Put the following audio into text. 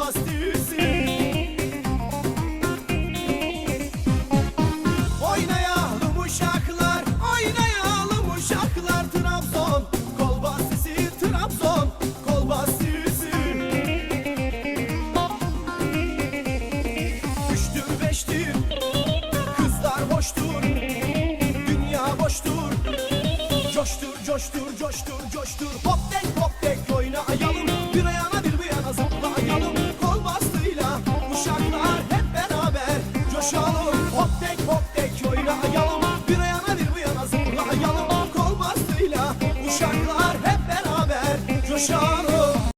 bastı uşaklar, oynayalım uşaklar Trabzon, kol Trabzon, kol bastisi beştir, kızlar boştur Dünya boştur. Coştur, coştur, coştur, coştur. Hop denk, hop denk oynayalım. Sure.